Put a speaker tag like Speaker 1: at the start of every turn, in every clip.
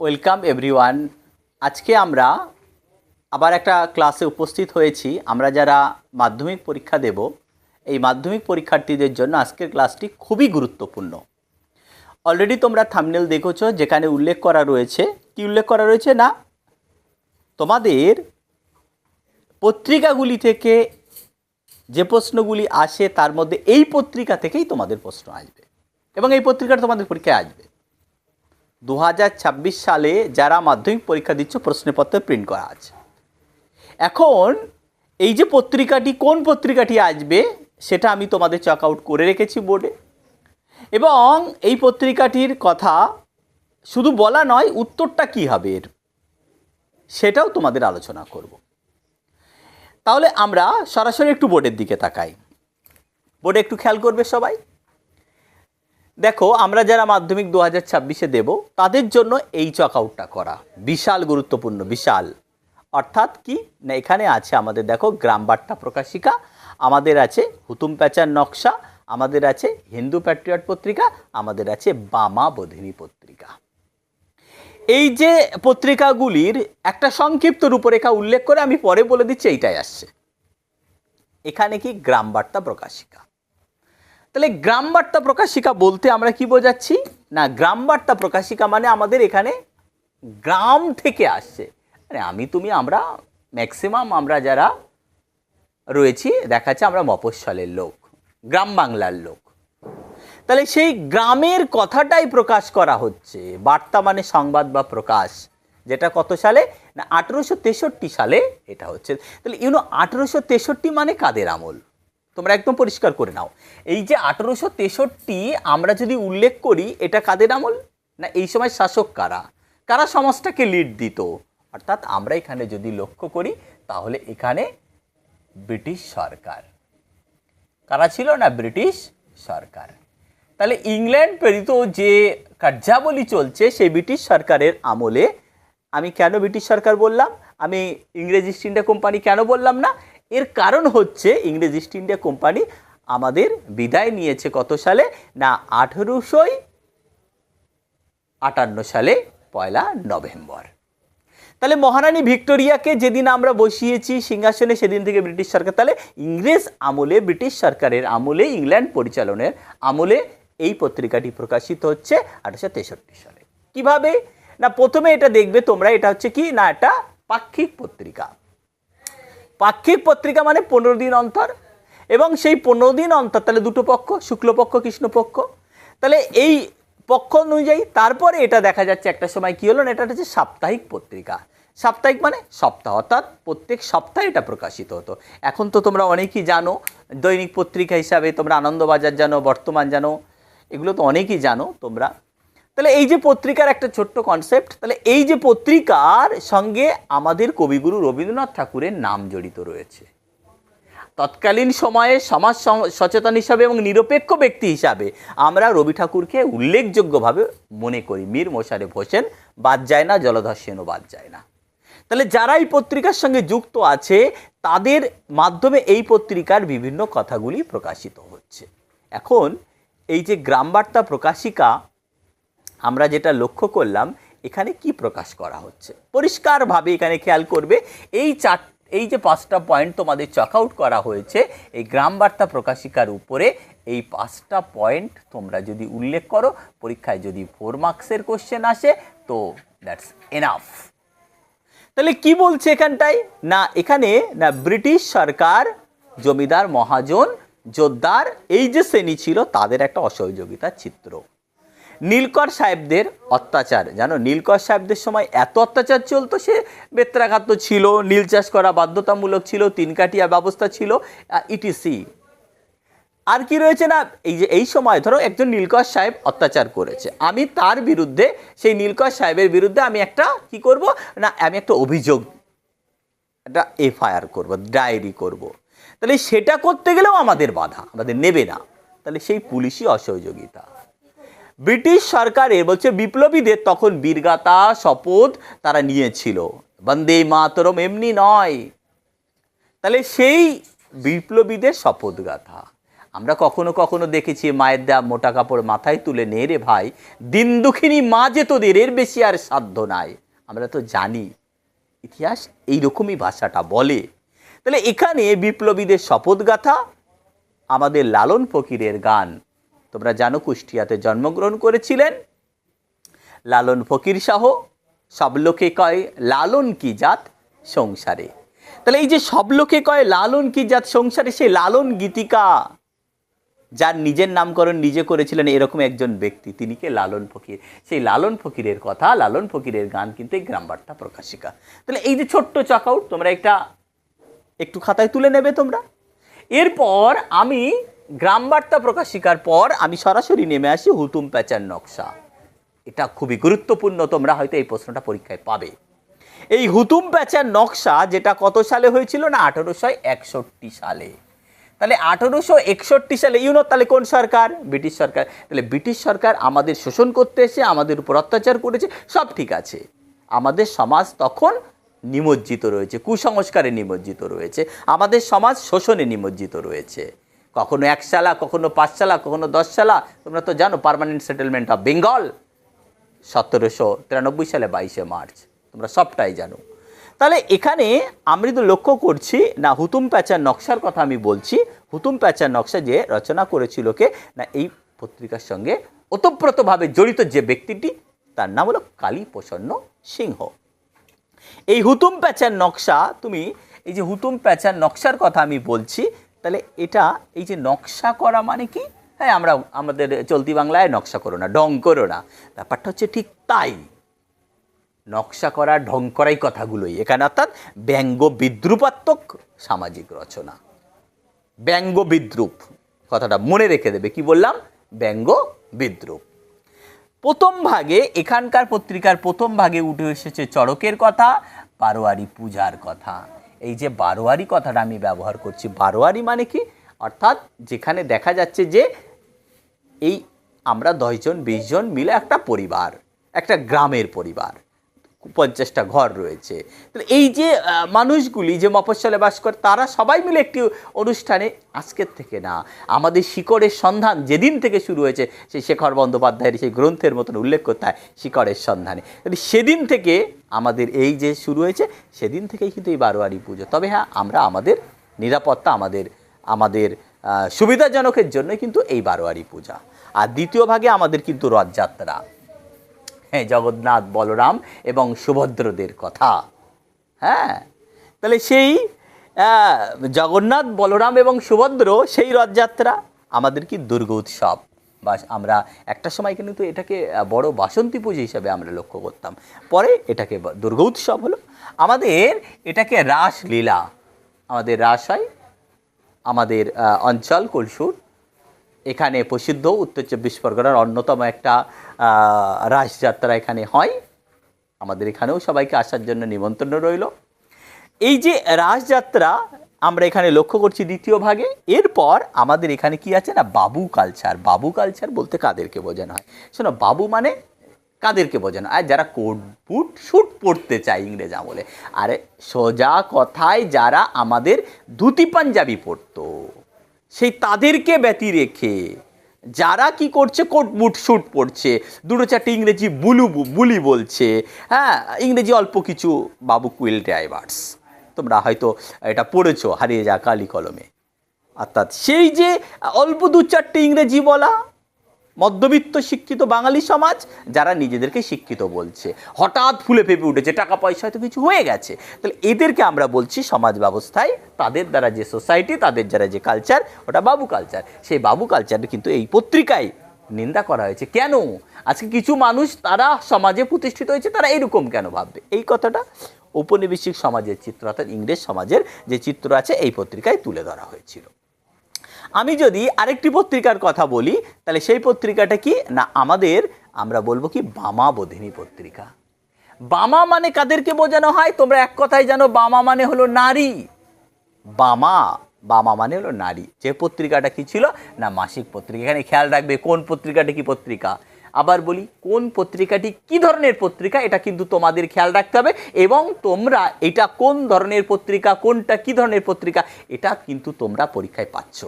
Speaker 1: Welcome everyone. আজকে আমরা আবার একটা ক্লাসে উপস্থিত হয়েছি। আমরা যারা মাধ্যমিক পরীক্ষা দেব, এই মাধ্যমিক পরীক্ষার্থীদের জন্য আজকের ক্লাসটি খুবই গুরুত্বপূর্ণ। অলরেডি তোমরা থামনেল দেখেছ, যেখানে উল্লেখ করা রয়েছে। কি উল্লেখ করা রয়েছে না? তোমাদের পত্রিকাগুলি থেকে যে প্রশ্নগুলি আসে, তার মধ্যে এই পত্রিকা থেকেই তোমাদের প্রশ্ন আসবে। এবং এই পত্রিকাটা তোমাদের পরীক্ষায় আসবে। দু হাজার ছাব্বিশ সালে যারা মাধ্যমিক পরীক্ষা দিচ্ছ, প্রশ্নপত্র প্রিন্ট করা আছে। এখন এই যে পত্রিকাটি, কোন পত্রিকাটি আসবে, সেটা আমি তোমাদের চক আউট করে রেখেছি বোর্ডে এবং এই পত্রিকাটির কথা শুধু বলা নয়, উত্তরটা কী হবে এর, সেটাও তোমাদের আলোচনা করব। তাহলে আমরা সরাসরি একটু বোর্ডের দিকে তাকাই। বোর্ডে একটু খেয়াল করবে সবাই। দেখো, আমরা যারা মাধ্যমিক দু হাজার ছাব্বিশে দেবো, তাদের জন্য এই চক আউটটা করা। বিশাল গুরুত্বপূর্ণ, বিশাল। অর্থাৎ কি? না, এখানে আছে আমাদের, দেখো, গ্রাম বার্তা প্রকাশিকা, আমাদের আছে হুতুম প্যাচার নকশা, আমাদের আছে হিন্দু প্যাট্রিয়ট পত্রিকা, আমাদের আছে বামা বোধিনী পত্রিকা। এই যে পত্রিকাগুলির একটা সংক্ষিপ্ত রূপরেখা উল্লেখ করে আমি পরে বলে দিচ্ছি, এইটাই আসছে। এখানে কি? গ্রাম বার্তা প্রকাশিকা। তাহলে গ্রাম বার্তা প্রকাশিকা বলতে আমরা কি বোঝাচ্ছি? না, গ্রাম বার্তা প্রকাশিকা মানে আমাদের এখানে গ্রাম থেকে আসছে। মানে আমি, তুমি, আমরা ম্যাক্সিমাম আমরা যারা রয়েছি দেখা যাচ্ছে আমরা মফস্বলের লোক, গ্রাম বাংলার লোক। তাহলে সেই গ্রামের কথাটাই প্রকাশ করা হচ্ছে। বার্তা মানে সংবাদ বা প্রকাশ। যেটা কত সালে? না, আঠেরোশো তেষট্টি সালে এটা হচ্ছে। তাহলে ইউনো আঠেরোশো তেষট্টি মানে কাদের আমল? তোমরা একদম পরিষ্কার করে নাও। এই যে আঠেরোশো তেষট্টি আমরা যদি উল্লেখ করি, এটা কাদের আমল? না, এই সময় শাসক কারা? কারা সমাজটাকে লিড দিত? অর্থাৎ আমরা এখানে যদি লক্ষ্য করি, তাহলে এখানে ব্রিটিশ সরকার। কারা ছিল না? ব্রিটিশ সরকার। তাহলে ইংল্যান্ড প্রেরিত যে কার্যাবলী চলছে, সেই ব্রিটিশ সরকারের আমলে আমি কেন ব্রিটিশ সরকার বললাম? আমি ইংরেজ ইস্ট ইন্ডিয়া কোম্পানি কেন বললাম না? এর কারণ হচ্ছে ইংরেজ ইস্ট ইন্ডিয়া কোম্পানি আমাদের বিদায় নিয়েছে কত সালে? না, আঠেরোশোই আটান্ন সালে, পয়লা নভেম্বর। তাহলে মহারানী ভিক্টোরিয়াকে যেদিন আমরা বসিয়েছি সিংহাসনে, সেদিন থেকে ব্রিটিশ সরকার, তাহলে ইংরেজ আমলে, ব্রিটিশ সরকারের আমলে, ইংল্যান্ড পরিচালনের আমলে এই পত্রিকাটি প্রকাশিত হচ্ছে আঠারোশো তেষট্টি সালে। কীভাবে? না, প্রথমে এটা দেখবে তোমরা, এটা হচ্ছে কি? না, এটা পাক্ষিক পত্রিকা। পাক্ষিক পত্রিকা মানে পনেরো দিন অন্তর। এবং সেই পনেরো দিন অন্তর, তাহলে দুটো পক্ষ, শুক্লপক্ষ, কৃষ্ণপক্ষ। তাহলে এই পক্ষ অনুযায়ী তারপরে এটা দেখা যাচ্ছে একটা সময় কী হলো না, এটা হচ্ছে সাপ্তাহিক পত্রিকা। সাপ্তাহিক মানে সপ্তাহ, অর্থাৎ প্রত্যেক সপ্তাহে এটা প্রকাশিত হতো। এখন তো তোমরা অনেকেই জানো, দৈনিক পত্রিকা হিসাবে তোমরা আনন্দবাজার জানো, বর্তমান জানো, এগুলো তো অনেকেই জানো তোমরা। তাহলে এই যে পত্রিকার একটা ছোট্ট কনসেপ্ট তাহলে এই যে পত্রিকার সঙ্গে আমাদের কবিগুরু রবীন্দ্রনাথ ঠাকুরের নাম জড়িত রয়েছে। তৎকালীন সময়ে সমাজ সচেতন হিসাবে এবং নিরপেক্ষ ব্যক্তি হিসাবে আমরা রবি ঠাকুরকে উল্লেখযোগ্যভাবে মনে করি। মীর মোশারেফ হোসেন, বাদ যায় না, জলধর সেনও বাদ যায় না। তাহলে যারা এই পত্রিকার সঙ্গে যুক্ত আছে, তাদের মাধ্যমে এই পত্রিকার বিভিন্ন কথাগুলি প্রকাশিত হচ্ছে। এখন এই যে গ্রাম বার্তা প্রকাশিকা আমরা যেটা লক্ষ্য করলাম, এখানে কি প্রকাশ করা হচ্ছে? পরিষ্কারভাবে এখানে খেয়াল করবে, এই চার, এই যে পাঁচটা পয়েন্ট তোমাদের চক আউট করা হয়েছে, এই গ্রাম বার্তা প্রকাশিকার উপরে এই পাঁচটা পয়েন্ট তোমরা যদি উল্লেখ করো, পরীক্ষায় যদি ফোর মার্কসের কোশ্চেন আসে, তো দ্যাটস এনাফ তাহলে কি বলছে এখানটায়? না, এখানে, না, ব্রিটিশ সরকার, জমিদার মহাজন, যোদ্ধার, এই যে শ্রেণি ছিল, তাদের একটা অসহযোগিতার চিত্র। নীলকর সাহেবদের অত্যাচার। জানো, নীলকর সাহেবদের সময় এত অত্যাচার চলতো, সে বেত্রাঘাত ছিল, নীল চাষ করা বাধ্যতামূলক ছিল তিনকাটিয়া ব্যবস্থা ছিল ইটিসি। আর কি রয়েছে না, এই যে, এই সময় ধরো একজন নীলকর সাহেব অত্যাচার করেছে। আমি তার বিরুদ্ধে, সেই নীলকর সাহেবের বিরুদ্ধে আমি একটা কি করব না, আমি একটা অভিযোগ, একটা এফআইআর করব, ডায়েরি করব। তাহলে সেটা করতে গেলেও আমাদের বাধা, আমাদের নেবে না। তাহলে সেই পুলিশই অসহযোগিতা। ব্রিটিশ সরকারের বলছে বিপ্লবীদের তখন বীরগাতা শপথ তারা নিয়েছিল। বন্দে মাতরম এমনি নয়। তাহলে সেই বিপ্লবীদের শপথগাথা। আমরা কখনো কখনো দেখেছি মায়ের দেয়া মোটা কাপড় মাথায় তুলে, নে রে ভাই, দিন দুঃখিনী মা যে তোদের, এর বেশি আর সাধ্য নাই। আমরা তো জানি, ইতিহাস এইরকমই ভাষাটা বলে। তাহলে এখানে বিপ্লবীদের শপথগাথা, আমাদের লালন ফকিরের গান। তোমরা জানো কুষ্টিয়াতে জন্মগ্রহণ করেছিলেন লালন ফকির শাহ। সব লোকে কয়, লালন কি জাত সংসারে? তাহলে এই যে সব লোকে কয়, লালন কি জাত সংসারে? সেই লালন গীতিকা, যার নিজের নামকরণ নিজে করেছিলেন এরকম একজন ব্যক্তি, তিনি কে? লালন ফকির। সেই লালন ফকিরের কথা, লালন ফকিরের গান কিন্তু এই গ্রাম বার্তা প্রকাশিকা। তাহলে এই যে ছোট্ট চাকাউট, তোমরা একটা একটু খাতায় তুলে নেবে তোমরা। এরপর আমি গ্রাম বার্তা প্রকাশিকার পর আমি সরাসরি নেমে আসি হুতুম প্যাচার নকশা। এটা খুবই গুরুত্বপূর্ণ, তোমরা হয়তো এই প্রশ্নটা পরীক্ষায় পাবে। এই হুতুম প্যাচার নকশা যেটা কত সালে হয়েছিল না? আঠারোশো একষট্টি সালে। তাহলে আঠারোশো একষট্টি সালে ইউনো তাহলে কোন সরকার? ব্রিটিশ সরকার। তাহলে ব্রিটিশ সরকার আমাদের শোষণ করতে এসে, আমাদের উপর অত্যাচার করেছে, সব ঠিক আছে। আমাদের সমাজ তখন নিমজ্জিত রয়েছে, কুসংস্কারে নিমজ্জিত রয়েছে। আমাদের সমাজ শোষণে নিমজ্জিত রয়েছে। কখনো এক সালা কখনো পাঁচ সালা কখনো দশ সালা তোমরা তো জানো পার্মানেন্ট সেটেলমেন্ট অফ বেঙ্গল সতেরোশো তিরানব্বই সালে বাইশে মার্চ, তোমরা সবটাই জানো। তাহলে এখানে আমি তো লক্ষ্য করছি, না হুতুম প্যাচার নকশার কথা আমি বলছি, হুতুম প্যাচার নকশা যে রচনা করেছিল কে, না এই পত্রিকার সঙ্গে ওতপ্রোতভাবে জড়িত যে ব্যক্তিটি, তার নাম হলো কালী প্রসন্ন সিংহ। এই হুতুম প্যাচার নকশা, তুমি এই যে হুতুম প্যাচার নকশার কথা আমি বলছি তাহলে এটা এই যে নকশা করা মানে কি? হ্যাঁ আমরা, আমাদের চলতি বাংলায় নকশা করো না, ঢং করো না। ব্যাপারটা হচ্ছে ঠিক তাই। নকশা করা, ঢং করাই কথাগুলোই। এখানে অর্থাৎ ব্যঙ্গ বিদ্রুপাত্মক সামাজিক রচনা। ব্যঙ্গ বিদ্রুপ, কথাটা মনে রেখে দেবে। কি বললাম? ব্যঙ্গ বিদ্রুপ। প্রথম ভাগে, এখানকার পত্রিকার প্রথম ভাগে উঠে এসেছে চড়কের কথা, পারোয়ারি পূজার কথা। এই যে বারোয়ারি কথাটা আমি ব্যবহার করছি, বারোয়ারি মানে কি? অর্থাৎ যেখানে দেখা যাচ্ছে যে এই আমরা দশজন, বিশজন মিলে একটা পরিবার, একটা গ্রামের পরিবার। পঞ্চাশটা ঘর রয়েছে। তাহলে এই যে মানুষগুলি যে মফস্বলে বাস করে, তারা সবাই মিলে একটি অনুষ্ঠানে আজকের থেকে না, আমাদের শিকড়ের সন্ধান যেদিন থেকে শুরু হয়েছে, সেই শেখর বন্দ্যোপাধ্যায়ের সেই গ্রন্থের মতন উল্লেখ করতে হয়, শিকড়ের সন্ধানে। সেদিন থেকে আমাদের এই যে শুরু হয়েছে, সেদিন থেকেই কিন্তু এই বারোয়ারি পুজো। তবে হ্যাঁ আমরা আমাদের নিরাপত্তা, আমাদের আমাদের সুবিধাজনকের জন্য কিন্তু এই বারোয়ারি পূজা। আর দ্বিতীয় ভাগে আমাদের কিন্তু রথযাত্রা। হ্যাঁ জগন্নাথ, বলরাম এবং সুভদ্রদের কথা। হ্যাঁ তাহলে সেই জগন্নাথ, বলরাম এবং সুভদ্র সেই রথযাত্রা আমাদের কি দুর্গ উৎসব? বা আমরা একটা সময় কিন্তু এটাকে বড় বাসন্তী পুজো হিসাবে আমরা লক্ষ্য করতাম। পরে এটাকে দুর্গ উৎসব হলো। আমাদের এটাকে রাসলীলা, আমাদের রাস হয়, আমাদের অঞ্চল, কলসুর এখানে প্রসিদ্ধ উত্তর চব্বিশ পরগনার অন্যতম একটা রাসযাত্রা এখানে হয়। আমাদের এখানেও সবাইকে আসার জন্য নিমন্ত্রণ রইল। এই যে রাসযাত্রা আমরা এখানে লক্ষ্য করছি দ্বিতীয় ভাগে। এরপর আমাদের এখানে কি আছে না, বাবু কালচার। বাবু কালচার বলতে কাদেরকে বোঝানো হয়? শোনো, বাবু মানে কাদেরকে বোঝানো আর যারা কোট, বুট শুট পড়তে চায় ইংরেজ আমলে। আরে সোজা কথায় যারা আমাদের ধুতি পাঞ্জাবি পরতো। সেই তাদেরকে ব্যতি রেখে যারা কি করছে, কোট বুট শুট পড়ছে দুটো চারটে ইংরেজি বুলু বুলি বলছে হ্যাঁ ইংরেজি অল্প কিছু বাবু কুইল ড্রাইভার্স। তোমরা হয়তো এটা পড়েছো, হারিয়ে যা কালি কলমে। অর্থাৎ সেই যে অল্প দু চারটে ইংরেজি বলা মধ্যবিত্ত শিক্ষিত বাঙালি সমাজ, যারা নিজেদেরকে শিক্ষিত বলছে। হঠাৎ ফুলে ফেপে উঠেছে, টাকা পয়সা হয়তো কিছু হয়ে গেছে। তাহলে এদেরকে আমরা বলছি সমাজ ব্যবস্থায়, তাদের দ্বারা যে সোসাইটি তাদের দ্বারা যে কালচার ওটা বাবু কালচার সেই বাবু কালচারটা কিন্তু এই পত্রিকায় নিন্দা করা হয়েছে। কেন? আজকে কিছু মানুষ তারা সমাজে প্রতিষ্ঠিত হয়েছে, তারা এরকম কেন ভাববে? এই কথাটা ঔপনিবেশিক সমাজের চিত্র, অর্থাৎ ইংরেজ সমাজের যে চিত্র আছে, এই পত্রিকায় তুলে ধরা হয়েছিল। আমি যদি আরেকটি পত্রিকার কথা বলি, তাহলে সেই পত্রিকাটা কি? না, আমাদের, আমরা বলব কি, বামা বোধিনী পত্রিকা। বামা মানে কাদেরকে বোঝানো হয়? তোমরা এক কথায় জানো, বামা মানে হলো নারী। বামা বামা মানে হলো নারী। যে পত্রিকাটা কি ছিল? না, মাসিক পত্রিকা। এখানে খেয়াল রাখবে, কোন পত্রিকাটা কি পত্রিকা? আবার বলি, কোন পত্রিকাটি কি ধরনের পত্রিকা? এটা কিন্তু তোমাদের খেয়াল রাখতে হবে। এবং তোমরা এটা কোন ধরনের পত্রিকা, কোনটা কি ধরনের পত্রিকা, এটা কিন্তু তোমরা পরীক্ষায় পাচ্ছ।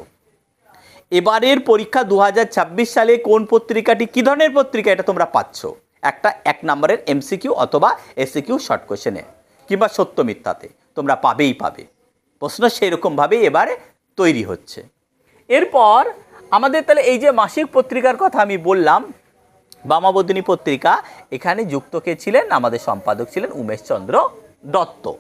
Speaker 1: এবারের পরীক্ষা দু হাজার ছাব্বিশ সালে কোন পত্রিকাটি? কী ধরনের পত্রিকা এটা তোমরা পাচ্ছ? একটা, এক নম্বরের এমসিকিউ অথবা এসিকিউ শর্ট কোয়েশনে কিংবা সত্য মিথ্যাতে। তোমরা পাবেই পাবে। প্রশ্ন সেরকমভাবেই এবারে তৈরি হচ্ছে। এরপর আমাদের তাহলে এই যে মাসিক পত্রিকার কথা আমি বললাম, বামাবদিনী পত্রিকা, এখানে যুক্ত কে ছিলেন? আমাদের সম্পাদক ছিলেন উমেশচন্দ্র দত্ত।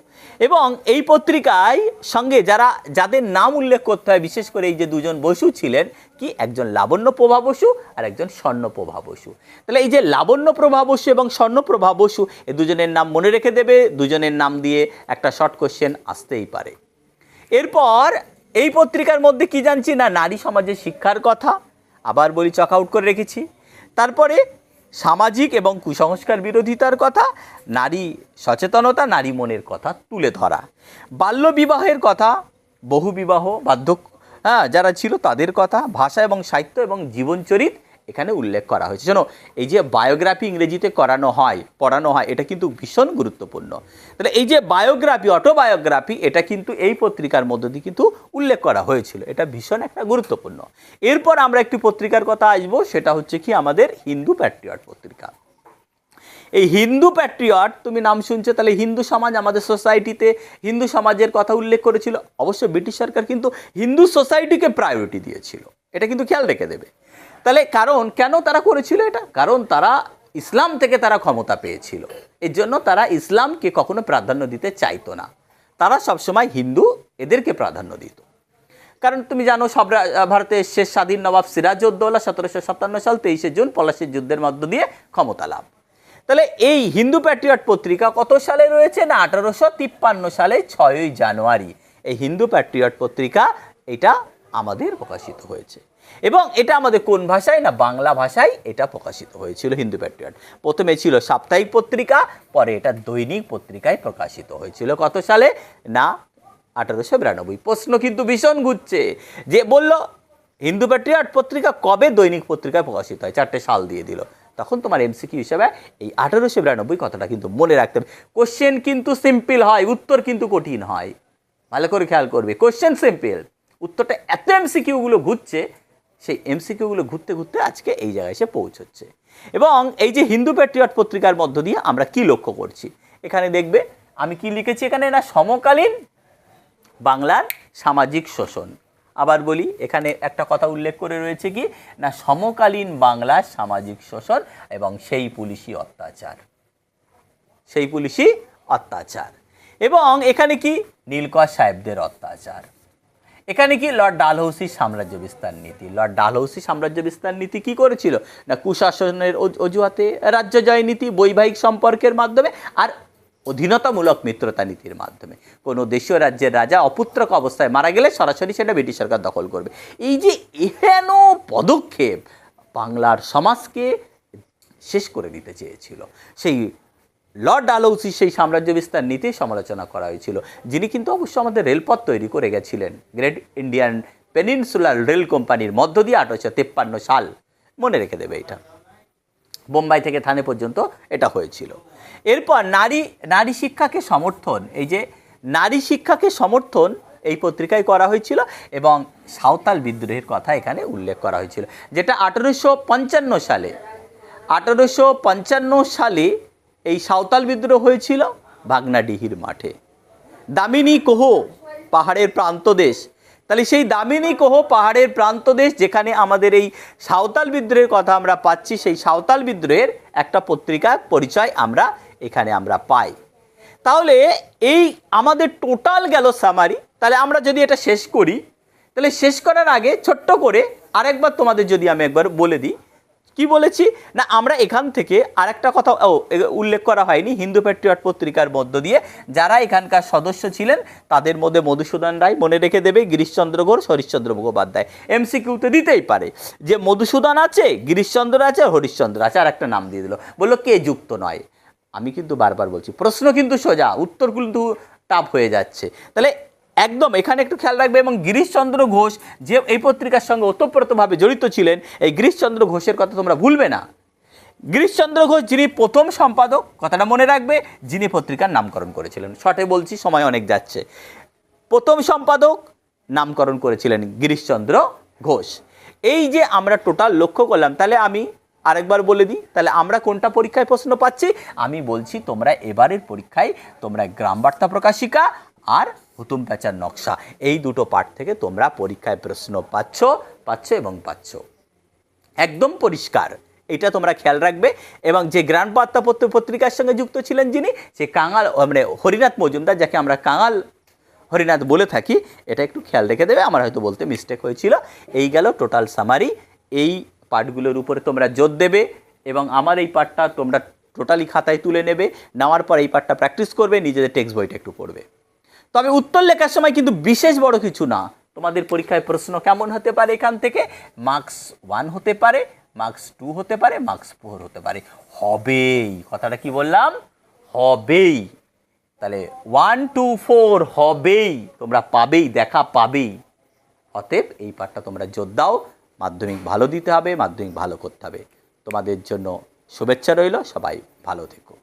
Speaker 1: এবং এই পত্রিকায় সঙ্গে যারা, যাদের নাম উল্লেখ করতে হয়, বিশেষ করে এই যে দুজন বসু ছিলেন, কি একজন লাবণ্য প্রভা বসু আর একজন স্বর্ণপ্রভা বসু। তাহলে এই যে লাবণ্য প্রভা বসু এবং স্বর্ণপ্রভা বসু, এ দুজনের নাম মনে রেখে দেবে, দুজনের নাম দিয়ে একটা শর্ট কোশ্চেন আসতেই পারে। এরপর এই পত্রিকার মধ্যে কি জানছি না? নারী সমাজের শিক্ষার কথা, আবার বলি চক আউট করে রেখেছি। তারপরে সামাজিক এবং কুসংস্কার বিরোধিতার কথা, নারী সচেতনতা, নারী মনের কথা তুলে ধরা। বাল্য বিবাহের কথা, বহু বিবাহ, বার্ধক্য হ্যাঁ যারা ছিল তাদের কথা, ভাষা এবং সাহিত্য এবং জীবনচরিত এখানে উল্লেখ করা হয়েছে। শোনো, এই যে বায়োগ্রাফি ইংরেজিতে করানো হয়, পড়ানো হয়, এটা কিন্তু ভীষণ গুরুত্বপূর্ণ। তাহলে এই যে বায়োগ্রাফি, অটোবায়োগ্রাফি, এটা কিন্তু এই পত্রিকার মধ্য দিয়ে কিন্তু উল্লেখ করা হয়েছিল। এটা ভীষণ একটা গুরুত্বপূর্ণ। এরপর আমরা একটি পত্রিকার কথা আসব, সেটা হচ্ছে কি আমাদের হিন্দু প্যাট্রিয়ট পত্রিকা। এই হিন্দু প্যাট্রিয়ট, তুমি নাম শুনছো, তাহলে হিন্দু সমাজ আমাদের সোসাইটিতে হিন্দু সমাজের কথা উল্লেখ করেছিল। অবশ্য ব্রিটিশ সরকার কিন্তু হিন্দু সোসাইটিকে প্রায়োরিটি দিয়েছিল। এটা কিন্তু খেয়াল রেখে দেবে। তাহলে কারণ কেন তারা করেছিল এটা? কারণ তারা ইসলাম থেকে তারা ক্ষমতা পেয়েছিল। এর জন্য তারা ইসলামকে কখনো প্রাধান্য দিতে চাইতো না। তারা সবসময় হিন্দু, এদেরকে প্রাধান্য দিত। কারণ তুমি জানো, সব ভারতের শেষ স্বাধীন নবাব সিরাজউদ্দৌলা সতেরোশো সাতান্ন সাল তেইশে জুন পলাশির যুদ্ধের মধ্য দিয়ে ক্ষমতা লাভ। তাহলে এই হিন্দু প্যাট্রিয়ট পত্রিকা কত সালে রয়েছে না আঠারোশো তিপ্পান্ন সালে ছয়ই জানুয়ারি? এই হিন্দু প্যাট্রিয়ট পত্রিকা, এটা আমাদের প্রকাশিত হয়েছে। এবং এটা আমাদের কোন ভাষায় না বাংলা ভাষায় এটা প্রকাশিত হয়েছিল, হিন্দু প্যাট্রিয়ট। প্রথমে ছিল সাপ্তাহিক পত্রিকা, পরে এটা দৈনিক পত্রিকায় প্রকাশিত হয়েছিল। কত সালে? না, আঠারোশো বিরানব্বই। প্রশ্ন কিন্তু ভীষণ ঘুরছে। যে বলল, হিন্দু প্যাট্রিয়ট পত্রিকা কবে দৈনিক পত্রিকায় প্রকাশিত হয়? চারটে সাল দিয়ে দিল। তখন তোমার এমসিকিউ হিসেবে এই আঠারোশো বিরানব্বই কথাটা কিন্তু মনে রাখতে হবে। কোশ্চেন কিন্তু সিম্পল হয়, উত্তর কিন্তু কঠিন হয়। ভালো করে খেয়াল করবে। কোশ্চেন সিম্পল উত্তরটা এত এমসিকিউগুলো ঘুরছে সেই এমসিকিউগুলো ঘুরতে ঘুরতে আজকে এই জায়গায় এসে পৌঁছচ্ছে। এবং এই যে হিন্দু প্যাট্রিয়ট পত্রিকার মধ্য দিয়ে আমরা কি লক্ষ্য করছি? এখানে দেখবে, আমি কি লিখেছি এখানে না? সমকালীন বাংলার সামাজিক শোষণ। আবার বলি, এখানে একটা কথা উল্লেখ করে রয়েছে কি? না, সমকালীন বাংলার সামাজিক শোষণ এবং সেই পুলিশি অত্যাচার। সেই পুলিশি অত্যাচার। এবং এখানে কি? নীলকর সাহেবদের অত্যাচার। এখানে কি লর্ড ডালহৌসি সাম্রাজ্য বিস্তার নীতি? লর্ড ডালহৌসি সাম্রাজ্য বিস্তার নীতি কি করেছিল? না, কুশাসনের অজুহাতে রাজ্য জয় নীতি, বৈবাহিক সম্পর্কের মাধ্যমে আর অধীনতামূলক মিত্রতা নীতির মাধ্যমে। কোনো দেশীয় রাজ্যের রাজা অপুত্রক অবস্থায় মারা গেলে সরাসরি সেটা ব্রিটিশ সরকার দখল করবে। এই যে এহেন পদক্ষেপ বাংলার সমাজকে শেষ করে দিতে চেয়েছিল। সেই লর্ড ডালহৌসি সেই সাম্রাজ্য বিস্তার নীতি সমালোচনা করা হয়েছিল, যিনি কিন্তু অবশ্য আমাদের রেলপথ তৈরি করে গেছিলেন। গ্রেট ইন্ডিয়ান পেনিনসুলার রেল কোম্পানির মধ্য দিয়ে আঠারোশো তেপ্পান্ন সাল। মনে রেখে দেবে এটা। বোম্বাই থেকে থানে পর্যন্ত এটা হয়েছিল। এরপর নারী নারী শিক্ষাকে সমর্থন, এই যে নারী শিক্ষাকে সমর্থন এই পত্রিকায় করা হয়েছিল এবং সাঁওতাল বিদ্রোহের কথা এখানে উল্লেখ করা হয়েছিল, যেটা আঠেরোশো পঞ্চান্ন সালে, আঠেরোশো পঞ্চান্ন সালে এই সাঁওতাল বিদ্রোহ হয়েছিল ভাগনাডিহির মাঠে। দামিনী কোহ পাহাড়ের প্রান্তদেশ তাহলে সেই দামিনী কোহ পাহাড়ের প্রান্তদেশ যেখানে আমাদের এই সাঁওতাল বিদ্রোহের কথা আমরা পাচ্ছি, সেই সাঁওতাল বিদ্রোহের একটা পত্রিকার পরিচয় আমরা এখানে আমরা পাই। তাহলে এই আমাদের টোটাল গেল সামারি। তাহলে আমরা যদি এটা শেষ করি, তাহলে শেষ করার আগে ছোট্ট করে আরেকবার তোমাদের যদি আমি একবার বলে দিই কি বলেছি? না, আমরা এখান থেকে আরেকটা কথা, ও উল্লেখ করা হয়নি হিন্দু প্যাট্রিয়ট পত্রিকার মধ্য দিয়ে। যারা এখানকার সদস্য ছিলেন, তাদের মধ্যে মধুসূদন রায় মনে রেখে দেবে, গিরিশচন্দ্র ঘোষ, হরিশ্চন্দ্র মুখোপাধ্যায়। এমসিকিউতে দিতেই পারে যে, মধুসূদন আছে, গিরিশচন্দ্র আছে, হরিশ্চন্দ্র আছে, আর একটা নাম দিয়ে দিল। বলল, কে যুক্ত নয়? আমি কিন্তু বারবার বলছি, প্রশ্ন কিন্তু সোজা, উত্তর কিন্তু টাফ হয়ে যাচ্ছে। তাহলে একদম, এখানে একটু খেয়াল রাখবে এবং গিরিশচন্দ্র ঘোষ যে এই পত্রিকার সঙ্গে ওতপ্রোতভাবে জড়িত ছিলেন, এই গিরিশচন্দ্র ঘোষের কথা তোমরা ভুলবে না। গিরিশচন্দ্র ঘোষ যিনি প্রথম সম্পাদক, কথাটা মনে রাখবে, যিনি পত্রিকার নামকরণ করেছিলেন। শর্টে বলছি, সময় অনেক যাচ্ছে। প্রথম সম্পাদক নামকরণ করেছিলেন গিরিশচন্দ্র ঘোষ। এই যে আমরা টোটাল লক্ষ্য করলাম, তাহলে আমি আরেকবার বলে দিই, তাহলে আমরা কোনটা পরীক্ষায় প্রশ্ন পাচ্ছি? আমি বলছি, তোমরা এবারের পরীক্ষায় তোমরা গ্রাম বার্তা প্রকাশিকা আর হুতুম প্যাচার নকশা। এই দুটো পাঠ থেকে তোমরা পরীক্ষায় প্রশ্ন পাচ্ছ পাচ্ছ এবং পাচ্ছ। একদম পরিষ্কার। এটা তোমরা খেয়াল রাখবে। এবং যে গ্রান্ড বার্তা পত্র- পত্রিকার সঙ্গে যুক্ত ছিলেন যিনি, সে কাঙাল মানে হরিনাথ মজুমদার, যাকে আমরা কাঙাল হরিনাথ বলে থাকি, এটা একটু খেয়াল রেখে দেবে। আমার হয়তো বলতে মিস্টেক হয়েছিল। এই গেল টোটাল সামারি এই পাঠগুলোর উপরে তোমরা জোর দেবে এবং আমার এই পাঠটা তোমরা টোটালি খাতায় তুলে নেবে। নেওয়ার পর এই পাঠটা প্র্যাকটিস করবে। নিজেদের টেক্সট বইটা একটু পড়বে। তবে উত্তর লেখার সময় কিন্তু বিশেষ বড় কিছু না। তোমাদের পরীক্ষায় প্রশ্ন কেমন হতে পারে এখান থেকে? মার্কস ওয়ান হতে পারে, মার্কস টু হতে পারে, মার্কস ফোর হতে পারে। হবেই, কথাটা কি বললাম? হবেই। তাহলে ওয়ান, টু, ফোর হবেই, তোমরা পাবেই, দেখা পাবেই। অতএব এই পাঠটা তোমরা জোর দাও, মাধ্যমিক ভালো দিতে হবে, মাধ্যমিক ভালো করতে হবে। তোমাদের জন্য শুভেচ্ছা রইল, সবাই ভালো থেকো।